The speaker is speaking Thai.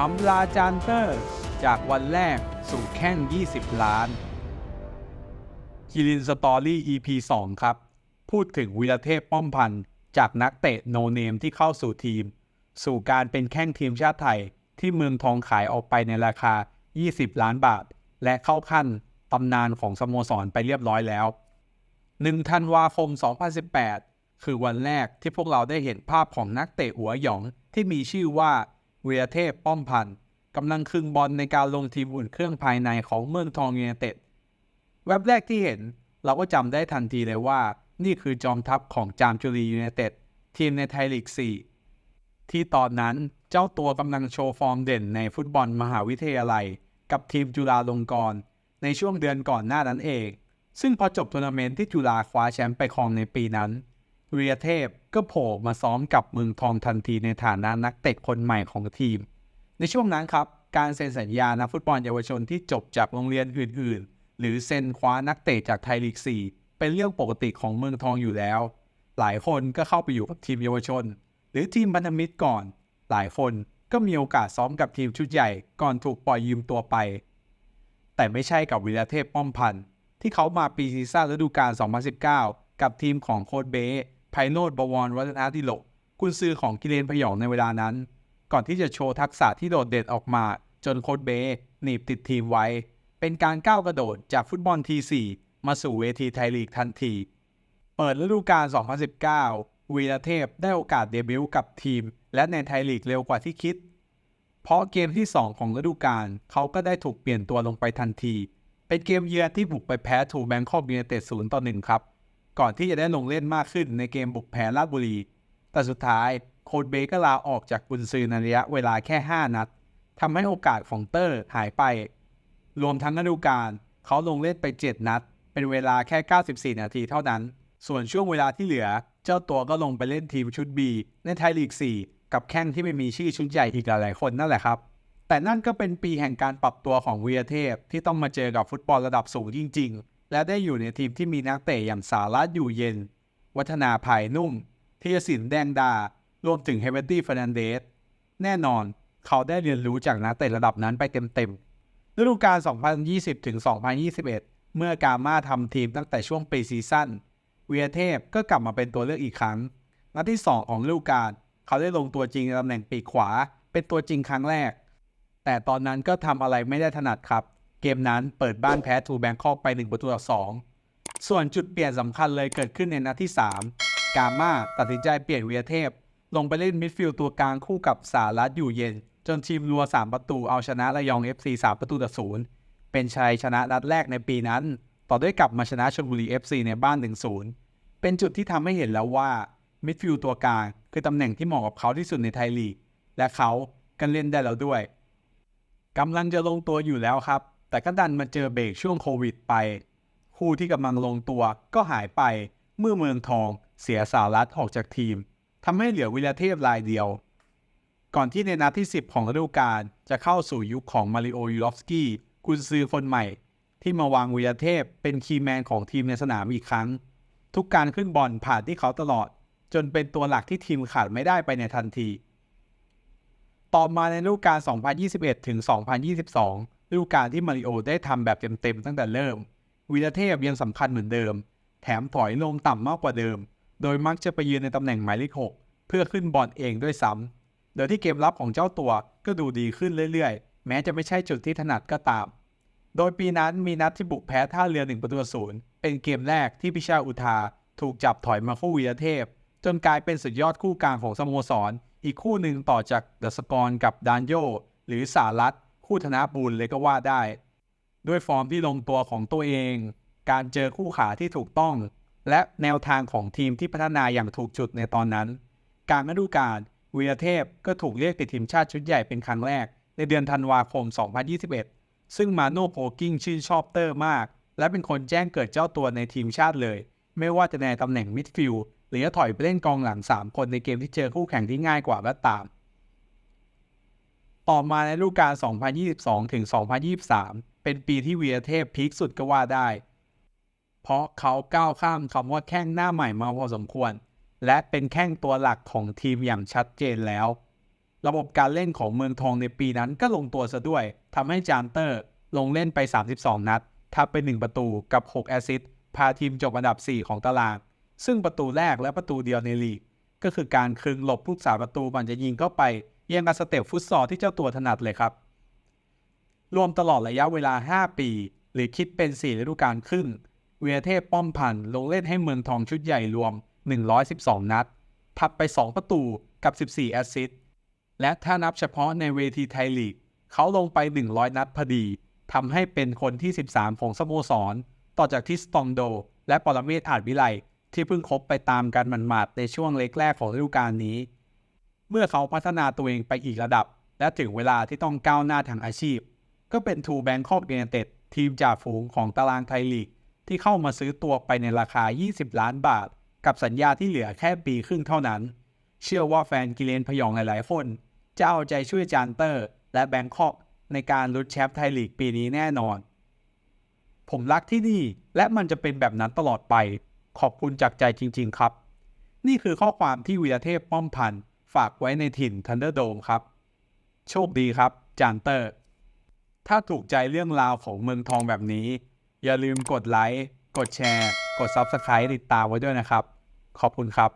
อัมลาจานเตอร์ จากวันแรกสู่แข้ง20 ล้านคิรินสตอรี่ EP 2 ครับ พูดถึงวีรเทพป้อมพันธ์จากนักเตะโนเนมที่เข้าสู่ทีม สู่การเป็นแข้งทีมชาติไทย ที่เมืองทองขายออกไปในราคา 20 ล้านบาท และเข้าขั้นตำนานของสโมสรไปเรียบร้อยแล้ว1ธันวาคม 2018 คือวันแรกที่พวกเราได้เห็นภาพของนักเตะหัวหยองที่มีชื่อว่า เวีรเทพป้อมพันธ์กำลังคึงบอลในการลงทีมอุ่นเครื่องภายในของเมืองทองยูไนเต็ดแว็บแรกที่เห็นเราก็จำได้ทันทีเลยว่า นี่คือจอมทัพของจามจุรียูไนเต็ดทีมในไทยลีก 4 ที่ตอนนั้นเจ้าตัวกำลังโชว์ฟอร์มเด่นในฟุตบอลมหาวิทยาลัย กับทีมจุฬาลงกรณ์ในช่วงเดือนก่อนหน้านั้นเอง ซึ่งพอจบทัวร์นาเมนต์ที่จุฬาคว้าแชมป์ไปครองในปีนั้น เวียเทพก็โผล่มาซ้อมกับเมืองทองทันทีในฐานะนักเตะคนใหม่ของทีม ในช่วงนั้นครับ การเซ็นสัญญานักฟุตบอลเยาวชนที่จบจากโรงเรียนอื่น ๆ หรือเซ็นคว้านักเตะจากไทยลีก 4 เป็นเรื่องปกติของเมืองทองอยู่แล้ว หลายคนก็เข้าไปอยู่กับทีมเยาวชน หรือทีมพันธมิตรก่อน หลายคนก็มีโอกาสซ้อมกับทีมชุดใหญ่ก่อนถูกปล่อยยืมตัวไป แต่ไม่ใช่กับวิรเทพป้อมพันธ์ที่เขามาปีซีซั่นฤดูกาล 2019 กับทีมของโค้ดเบ ไพโรดบวรวัฒนาดิโลกกุนซือของกิเลนพยองในเวลานั้น ก่อนที่จะโชว์ทักษะที่โดดเด่นออกมาจนโค้ดเบย์หนีบติดทีมไว้ เป็นการก้าวกระโดดจากฟุตบอลที4มาสู่เวทีไทยลีกทันที เปิดฤดูกาล 2019 วีรเทพได้โอกาสเดบิวต์กับทีม และในไทยลีกเร็วกว่าที่คิด เพราะเกมที่ 2 ของฤดูกาลเขาก็ได้ถูกเปลี่ยนตัวลงไปทันที เป็นเกมเยือนที่บุกไปแพ้ทูแบงคอกยูไนเต็ด0ต่อ1ครับ ก่อนที่จะได้ลงเล่นมากขึ้นในเกมบุกแพ้ราชบุรี แต่สุดท้ายโคดเบย์ก็ลาออกจากกุนซือในระยะเวลาแค่ 5 นัดทำให้โอกาสของเตอร์หายไป รวมทั้งฤดูกาลเขาลงเล่นไป 7 นัด เป็นเวลาแค่ 94 นาทีเท่านั้น ส่วนช่วงเวลาที่เหลือ เจ้าตัวก็ลงไปเล่นทีมชุด B ในไทยลีก 4 กับแข้งที่ไม่มีชื่อชุดใหญ่อีกหลายๆคนนั่นแหละครับ แต่นั่นก็เป็นปีแห่งการปรับตัวของวีรเทพที่ต้องมาเจอกับฟุตบอลระดับสูงจริง ๆ และได้อยู่ในทีมที่มีนักเตะอย่างสารัตอยู่เย็น วัฒนาภายนุ่มธีรศิลป์แดงดา รวมถึงเฮเวนตี้เฟรนันเดส แน่นอนเขาได้เรียนรู้จากนักเตะระดับนั้นไปเต็มๆฤดูกาล 2020 ถึง 2021 เมื่อกามาทำทีมตั้งแต่ช่วงปีซีซั่น เวีรเทพก็กลับมาเป็นตัวเลือกอีกครั้ง นัดที่ 2 ของฤดูกาล เขาได้ลงตัวจริงในตำแหน่งปีกขวา เป็นตัวจริงครั้งแรก แต่ตอนนั้นก็ทำอะไรไม่ได้ถนัดครับ เกมนั้นเปิดบ้านแพ้ทูแบงคอกไป 1 ประตูต่อ 2 ส่วนจุดเปลี่ยนสำคัญเลยเกิดขึ้นในนัดที่ 3 กาม่าตัดสินใจเปลี่ยนเวีรเทพ ลงไปเล่นมิดฟิลด์ตัวกลางคู่กับสารัตอยู่เย็น จนทีมรัว 3 ประตูเอาชนะระยอง FC 3 ประตูต่อศูนย์เป็นชัยชนะนัดแรกในปีนั้น ต่อด้วยกลับมาชนะชลบุรี FC ในบ้าน 1-0 เป็นจุดที่ทำให้เห็นแล้วว่ามิดฟิลด์ตัวกลางคือตำแหน่งที่เหมาะกับเขาที่สุดในไทยลีกและเขากันเล่นได้แล้วด้วยกำลังจะลงตัวอยู่แล้วครับ แต่ก็ดันมาเจอเบรกช่วงโควิดไป คู่ที่กำลังลงตัวก็หายไปเมื่อเมืองทองเสียสารัตออกจากทีมทำให้เหลือวิลาเทพรายเดียว ก่อนที่ในนัดที่ 10 ของฤดูกาลจะเข้าสู่ยุคของมาริโอยูรอฟสกี้กุนซือคนใหม่ ที่มาวางวิลาเทพเป็นคีย์แมนของทีมในสนามอีกครั้ง ทุกการขึ้นบอลผ่านที่เขาตลอด จนเป็นตัวหลักที่ทีมขาดไม่ได้ไปในทันที ต่อมาในฤดูกาล 2021 ถึง 2022 ฤดูกาลที่มาริโอได้ทำแบบเต็มๆตั้งแต่เริ่ม วีรเทพยังสำคัญเหมือนเดิม แถมถอยลงต่ำมากกว่าเดิม โดยมักจะไปยืนในตำแหน่งหมายเลข6เพื่อขึ้นบอลเองด้วยซ้ำโดยที่เกมรับของเจ้าตัวก็ดูดีขึ้นเรื่อยๆ แม้จะไม่ใช่จุดที่ถนัดก็ตาม โดยปีนั้นมีนัดที่บุกแพ้ท่าเรือหนึ่งประตูศูนย์เป็นเกมแรกที่พิชาอุทาถูกจับถอยมาคู่วีรเทพ จนกลายเป็นสุดยอดคู่กลางของสโมสร อีกคู่หนึ่งต่อจากเดอะสกอรกับดานโยหรือสารัต คู่ธนบูลเลยก็ว่าได้ ด้วยฟอร์มที่ลงตัวของตัวเอง การเจอคู่ขาที่ถูกต้อง และแนวทางของทีมที่พัฒนาอย่างถูกจุดในตอนนั้นการฤดูกาลวีรเทพก็ถูกเรียกติดทีมชาติชุดใหญ่เป็นครั้งแรก ในเดือนธันวาคม 2021 ซึ่งมาโน่โพกิ้งชื่นชอบเตอร์มาก และเป็นคนแจ้งเกิดเจ้าตัวในทีมชาติเลย ไม่ว่าจะในตำแหน่งมิดฟิลด์หรือถอยไปเล่นกองหลัง 3 คนในเกมที่เจอคู่แข่งที่ง่ายกว่าก็ตาม ต่อมาในฤดูกาล 2022 ถึง 2023 เป็นปีที่วีรเทพพีคสุดก็ว่าได้ เพราะเขาก้าวข้ามคำว่าแข้งหน้าใหม่มาพอสมควร และเป็นแข้งตัวหลักของทีมอย่างชัดเจนแล้ว ระบบการเล่นของเมืองทองในปีนั้นก็ลงตัวซะด้วยทำให้จานเตอร์ลงเล่นไป 32 นัดทับไป 1 ประตูกับ 6 แอสซิสต์พาทีมจบอันดับ 4 ของตาราง ซึ่งประตูแรกและประตูเดียวในลีก ก็คือการคึงหลบผู้สาประตูมันจะยิงเข้าไปยังกับสเต็ปฟุตซอลที่เจ้าตัวถนัดเลยครับ รวมตลอดระยะเวลา 5 ปี หรือคิดเป็น 4 ฤดูกาลครึ่ง เวียเทพป้อมพันลงเล่นให้เมืองทองชุดใหญ่รวม 112 นัดทับไป 2 ประตูกับ 14 แอสซิสต์และถ้านับเฉพาะในเวทีไทยลีก เขาลงไป 100 นัดพอดีทำให้เป็นคนที่ 13 ของสโมสร ต่อจากที่สตองโด และปรเมศอาจวิไล ที่เพิ่งคบไปตามกันหมาดๆในช่วงเล็กแรกของฤดูกาลนี้ เมื่อเขาพัฒนาตัวเองไปอีกระดับ และถึงเวลาที่ต้องก้าวหน้าทางอาชีพ ก็เป็นทูแบงคอกเ n เต็ดทีมจ่าฝูงของตารางไทยลีก ที่เข้ามาซื้อตัวไปในราคา 20 ล้านบาท กับสัญญาที่เหลือแค่ปีครึ่งเท่านั้น เชื่อว่าแฟนกิเลนพยองหลายๆคนจะเอาใจช่วยจานเตอร์ และแบงคอกในการลุ้นแชมป์ไทยลีกปีนี้แน่นอน ผมรักที่นี่และมันจะเป็นแบบนั้นตลอดไป ขอบคุณจากใจจริง ๆ ครับ นี่คือข้อความที่วีรเทพป้อมพันธ์ฝากไว้ในถิ่นทันเดอร์โดมครับ โชคดีครับ จานเตอร์ ถ้าถูกใจเรื่องราวของเมืองทองแบบนี้ อย่าลืมกดไลค์ กดแชร์ กด Subscribe ติดตามไว้ด้วยนะครับ ขอบคุณครับ